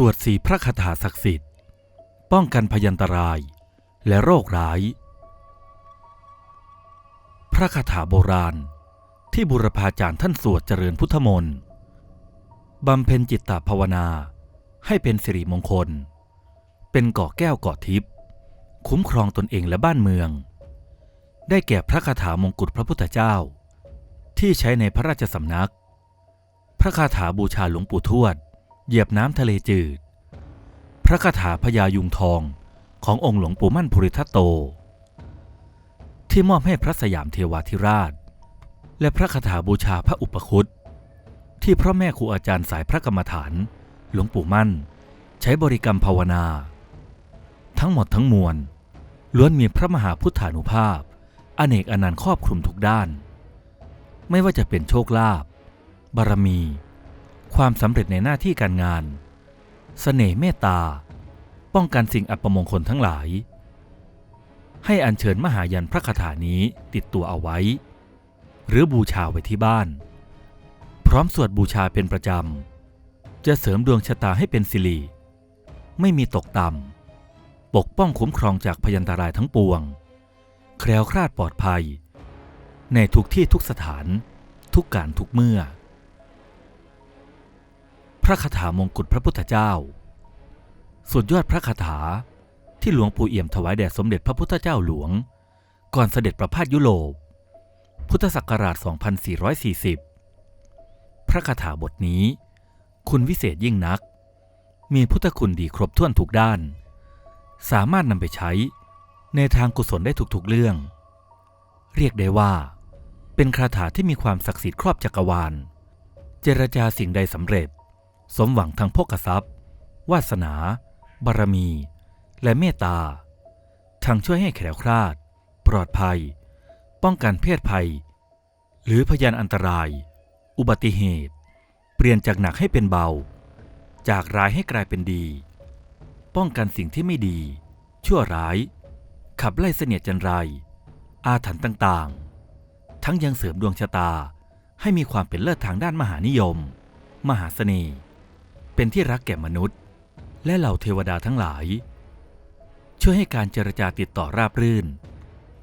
สวดสีพระคาถาศักดิ์สิทธิ์ ป้องกันพยันตรายและโรคร้าย พระคาถาโบราณที่บุรพาจารย์ท่านสวดเจริญพุทธมนต์บำเพ็ญจิตตภาวนาให้เป็นสิริมงคล เป็นเกาะแก้วเกาะทิพย์คุ้มครองตนเองและบ้านเมือง ได้แก่พระคาถามงกุฎพระพุทธเจ้า ที่ใช้ในพระราชสำนัก พระคาถาบูชาหลวงปู่ทวด เหยียบน้ำทะเลจืด พระคาถาพญายุงทองขององค์หลวงปู่มั่นภูริทัตโต ที่มอบให้พระสยามเทวาธิราช และพระคาถาบูชาพระอุปคุตที่พระแม่ครูอาจารย์สายพระกรรมฐาน หลวงปู่มั่น ใช้บริกรรมภาวนา ทั้งหมดทั้งมวลล้วนมีพระมหาพุทธานุภาพ อเนกอนันต์ครอบคลุมทุกด้าน ไม่ว่าจะเป็นโชคลาภบารมี ความสำเร็จในหน้าที่การงาน เสน่ห์เมตตา ป้องกันสิ่งอัปมงคลทั้งหลาย ให้อัญเชิญมหายันพระคาถานี้ติดตัวเอาไว้ หรือบูชาไว้ที่บ้าน พร้อมสวดบูชาเป็นประจำ จะเสริมดวงชะตาให้เป็นสิริไม่มีตกต่ำ ปกป้องคุ้มครองจากพยันตรายทั้งปวง แคล้วคลาดปลอดภัย ในทุกที่ทุกสถาน ทุกการทุกเมื่อ ระคาถามงกุฎพระพุทธเจ้าสุดยอดพระคาถาที่หลวงปู่เอี่ยมถวายแด่สมเด็จพระพุทธเจ้าหลวง ก่อนเสด็จประพาสยุโรป พุทธศักราช 2440 พระคาถาบทนี้ คุณวิเศษยิ่งนัก มีพุทธคุณดีครบถ้วนทุกด้าน สามารถนำไปใช้ในทางกุศลได้ทุกๆเรื่อง เรียกได้ว่า เป็นคาถาที่มีความศักดิ์สิทธิ์ครอบจักรวาล เจรจาสิ่งใดสำเร็จ สมหวังทางโภคทรัพย์ วาสนา บารมี และเมตตา ทั้งช่วยให้แคล้วคลาดปลอดภัย ป้องกันเพศภัย หรือพยานอันตราย อุบัติเหตุ เปลี่ยนจากหนักให้เป็นเบา จากร้ายให้กลายเป็นดี ป้องกันสิ่งที่ไม่ดี ชั่วร้าย ขับไล่เสนียดจันไร อาถรรพ์ต่างๆ ทั้งยังเสริมดวงชะตาให้มีความเป็นเลิศทางด้านมหานิยม มหาเสน่ห์ เป็นที่รักแก่มนุษย์ และเหล่าเทวดาทั้งหลาย ช่วยให้การเจรจาติดต่อราบรื่น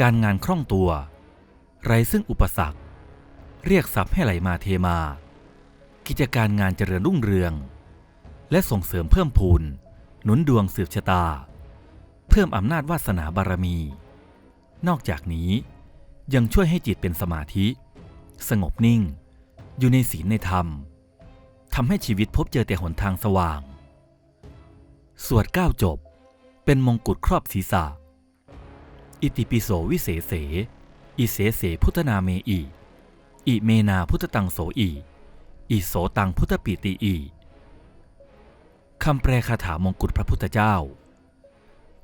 การงานคล่องตัว ไร้ซึ่งอุปสรรค เรียกทรัพย์ให้ไหลมาเทมา กิจการงานเจริญรุ่งเรือง และส่งเสริมเพิ่มพูนหนุนดวงสืบชะตา เพิ่มอำนาจวาสนาบารมี นอกจากนี้ยังช่วยให้จิตเป็นสมาธิ สงบนิ่ง อยู่ในศีลในธรรม ทำให้ชีวิตพบเจอแต่หนทางสว่าง สวดเก้าจบ เป็นมงกุฎครอบศีรษะ อิติปิโสวิเศษเส อิเสเสพุทธนาเมอีอิเมนาพุทธตังโสอีอิโสตังพุทธปีติอีคำแปลคาถามงกุฎพระพุทธเจ้า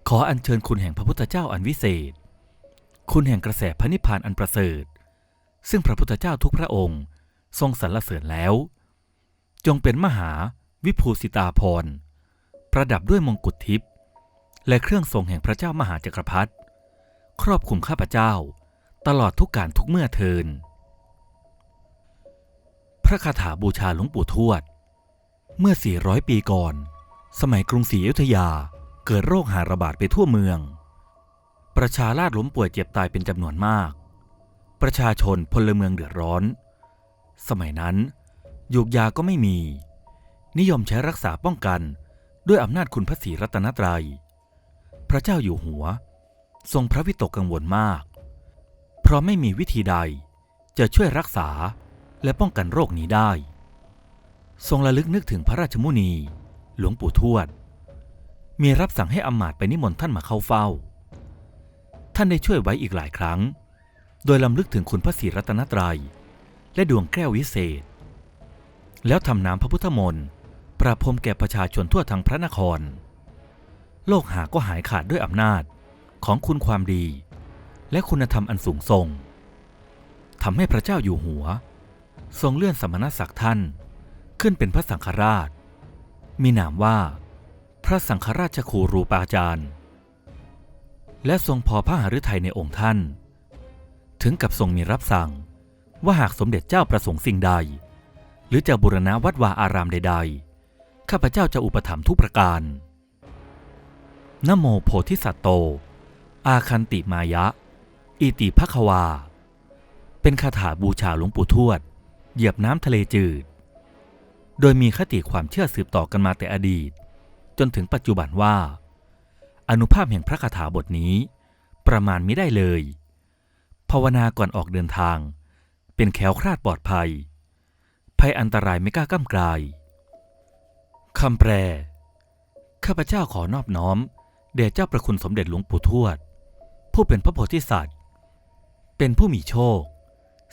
ขออัญเชิญคุณแห่งพระพุทธเจ้าอันวิเศษ คุณแห่งกระแสพระนิพพานอันประเสริฐ ซึ่งพระพุทธเจ้าทุกพระองค์ทรงสรรเสริญแล้ว จงเป็นมหาวิภูสิตาพร ประดับด้วยมงกุฎทิพย์และเครื่องทรงแห่งพระเจ้ามหาจักรพรรดิครอบคุมข้าพเจ้า ตลอดทุกการทุกเมื่อเทิน พระคาถาบูชาหลวงปู่ทวด เมื่อ 400 ปีก่อน สมัยกรุงศรีอยุธยาเกิดโรคหาระบาดไปทั่วเมือง ประชาราษฎร์ล้มป่วยเจ็บตายเป็นจำนวนมาก ประชาชนพลเมืองเดือดร้อน สมัยนั้น ยูกยาก็ไม่มี นิยมใช้รักษาป้องกันด้วยอำนาจคุณพระศรีรัตนตรัย พระเจ้าอยู่หัว ทรงพระวิตกกังวลมาก เพราะไม่มีวิธีใดจะช่วยรักษาและป้องกันโรคนี้ได้ ทรงระลึกนึกถึงพระราชมุนี หลวงปู่ทวด มีรับสั่งให้อำมาตย์ไปนิมนต์ท่านมาเข้าเฝ้า ท่านได้ช่วยไว้อีกหลายครั้ง โดยลำลึกถึงคุณพระศรีรัตนตรัย และดวงแก้ววิเศษ แล้วทำน้ำพระพุทธมนต์ประพรมแก่ประชาชนทั่วทั้งพระนคร โลกหาก็หายขาดด้วยอำนาจของคุณความดี และคุณธรรมอันสูงส่งทำให้พระเจ้าอยู่หัว ทรงเลื่อนสมณศักดิ์ท่านขึ้นเป็นพระสังฆราช มีนามว่า พระสังฆราชครูรูปาจารย์ และทรงพอพระหฤทัยในองค์ท่าน ถึงกับทรงมีรับสั่งว่าหากสมเด็จเจ้าประสงค์สิ่งใด รือจะบูรณะวัดวาอารามใด ๆ ข้าพเจ้าจะอุปถัมภ์ทุกประการนโมโพธิสัตโต อาคันติมายะ อิติภควา เป็นคาถาบูชาหลวงปู่ทวด เหยียบน้ำทะเลจืด โดยมีคติความเชื่อสืบต่อกันมาแต่อดีต จนถึงปัจจุบันว่า อนุภาพแห่งพระคาถาบทนี้ ประมาณไม่ได้เลย ภาวนาก่อนออกเดินทาง เป็นแขวคลาดปลอดภัย ภัยอันตรายไม่กล้าก้ำกลายคำแปล ข้าพเจ้าขอนอบน้อมแด่เจ้าประคุณสมเด็จหลวงปู่ทวด ผู้เป็นพระโพธิสัตว์ เป็นผู้มีโชค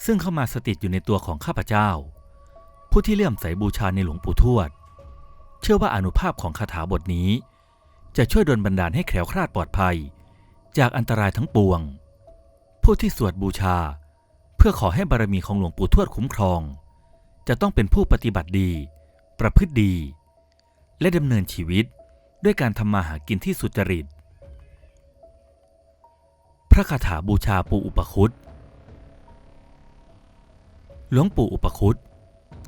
ซึ่งเข้ามาสถิตอยู่ในตัวของข้าพเจ้า ผู้ที่เลื่อมใสบูชาในหลวงปู่ทวด เชื่อว่าอนุภาพของคาถาบทนี้ จะช่วยดลบันดาลให้แคล้วคลาดปลอดภัย จากอันตรายทั้งปวง ผู้ที่สวดบูชา เพื่อขอให้บารมีของหลวงปู่ทวดคุ้มครอง จะต้องเป็นผู้ปฏิบัติดี ประพฤติดี และดำเนินชีวิตด้วยการทำมาหากินที่สุจริต พระคาถาบูชาปู่อุปคุตหลวงปู่อุปคุต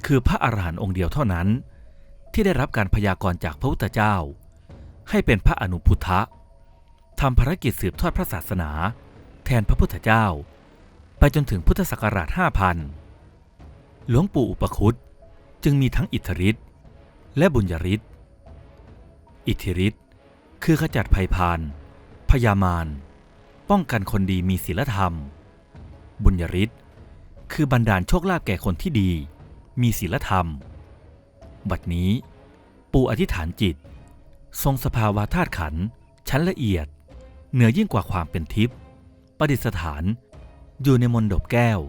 คือพระอรหันต์องค์เดียวเท่านั้น ที่ได้รับการพยากรณ์จากพระพุทธเจ้า ให้เป็นพระอนุพุทธะทำภารกิจสืบทอดพระศาสนา แทนพระพุทธเจ้า ไปจนถึงพุทธศักราช 5,000 หลวงปู่อุปคุตจึงมีทั้งอิทธิฤทธิ์และบุญญฤทธิ์อิทธิฤทธิ์คือขจัดภัยพานพยามารป้องกันคนดีมีศีลธรรม บุญญฤทธิ์คือบันดาลโชคลาภแก่คนที่ดี มีศีลธรรม บัดนี้ ปู่อธิษฐานจิต ทรงสภาวะธาตุขัน ชั้นละเอียด เหนือยิ่งกว่าความเป็นทิพย์ประดิษฐาน อยู่ในมนดบแก้ว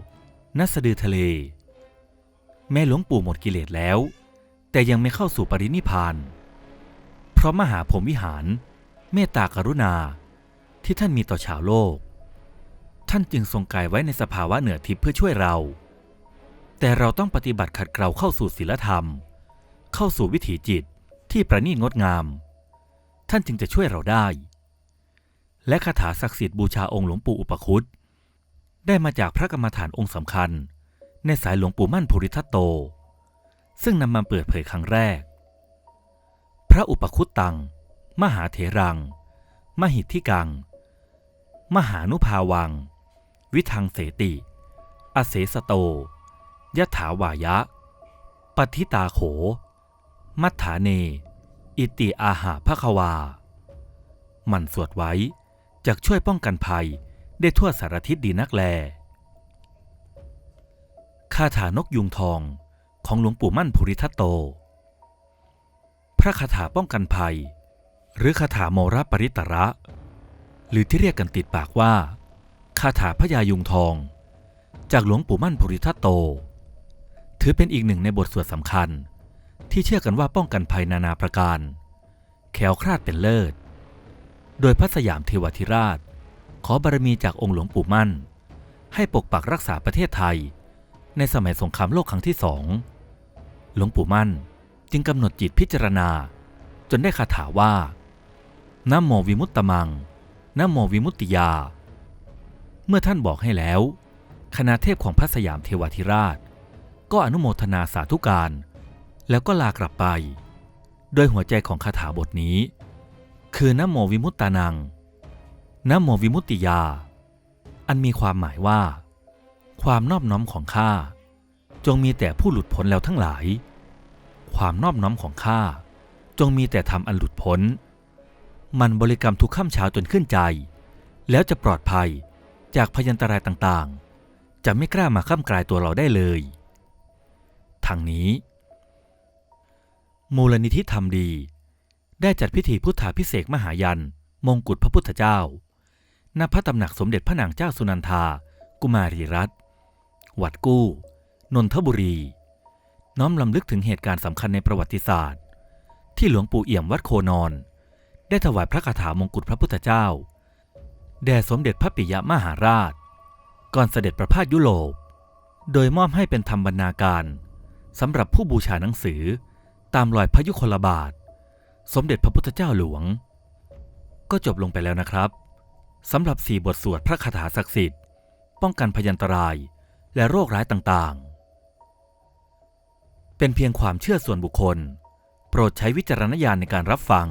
ณสะดือทะเล แม่หลวงปู่หมดกิเลสแล้ว แต่ยังไม่เข้าสู่ปรินิพพาน เพราะมหาผมวิหารเมตตากรุณาที่ท่านมีต่อชาวโลก ท่านจึงทรงกายไว้ในสภาวะเหนือทิพย์เพื่อช่วยเรา แต่เราต้องปฏิบัติขัดเกลาเข้าสู่ศีลธรรม เข้าสู่วิถีจิตที่ประณีตงดงาม ท่านจึงจะช่วยเราได้ และคาถาศักดิ์สิทธิ์บูชาองค์หลวงปู่อุปคุตได้มาจากพระกรรมฐานองค์สำคัญ ในสายหลวงปู่มั่นภูริทัตโต ซึ่งนำมาเปิดเผยครั้งแรก พระอุปคุตตัง มหาเถรัง มหิทธิกัง มหานุภาวัง วิทังเสติ อเสสโตยถาวายะ ปฏิตาโข มัฏฐาเน อิติอาหาภควา มันสวดไว้จะช่วยป้องกันภัยได้ทั่วสารทิศดีนักแล คาถานกยุงทองของหลวงปู่มั่นภูริทัตโต พระคาถาป้องกันภัย หรือคาถาโมระปริตระ หรือที่เรียกกันติดปากว่า คาถาพญายุงทอง จากหลวงปู่มั่นภูริทัตโต ถือเป็นอีกหนึ่งในบทสวดสำคัญ ที่เชื่อกันว่าป้องกันภัยนานาประการ แขวคลาดเป็นเลิศ โดยพระสยามเทวทิราช ขอบารมีจากองค์หลวงปู่มั่น ให้ปกปักรักษาประเทศไทย ในสมัยสงครามโลกครั้งที่สองหลวงปู่มั่นจึงกำหนดจิตพิจารณา จนได้คาถาว่านโมวิมุตตมังนโมวิมุตติยา เมื่อท่านบอกให้แล้ว คณะเทพของพระสยามเทวทิราช ก็อนุโมทนาสาธุการ แล้วก็ลากลับไปโดยหัวใจของคาถาบทนี้ คือนโมวิมุตตานังนโมวิมุตติยา อันมีความหมายว่า ความนอบน้อมของข้าจงมีแต่ผู้หลุดพ้นแล้วทั้งหลาย ความนอบน้อมของข้าจงมีแต่ทำอันหลุดพ้น มันบริกรรมทุกข้ามเช้าจนขึ้นใจ แล้วจะปลอดภัยจากพยันตรายต่างๆ จะไม่กล้ามาข้ามกลายตัวเราได้เลยทางนี้ มูลนิธิธรรมดี ได้จัดพิธีพุทธาพิเศษมหายัน มงกุฎพระพุทธเจ้าณพระตำหนักสมเด็จพระนางเจ้าสุนันทา กุมารีรัตน์ วัดกู้ นนทบุรี น้อมลำลึกถึงเหตุการณ์สำคัญในประวัติศาสตร์ ที่หลวงปู่เอี่ยมวัดโคนอน ได้ถวายพระคาถามงกุฎพระพุทธเจ้า แด่สมเด็จพระปิยมหาราช ก่อนเสด็จประพาสยุโรป โดยมอบให้เป็นธรรมบรรณาการสำหรับผู้บูชาหนังสือตามรอยพระยุคลบาท สมเด็จพระพุทธเจ้าหลวง ก็จบลงไปแล้วนะครับสำหรับสี่บทสวดพระคาถาศักดิ์สิทธิ์ ป้องกันพยันตราย และโรคร้ายต่างๆ เป็นเพียงความเชื่อส่วนบุคคล โปรดใช้วิจารณญาณในการรับฟัง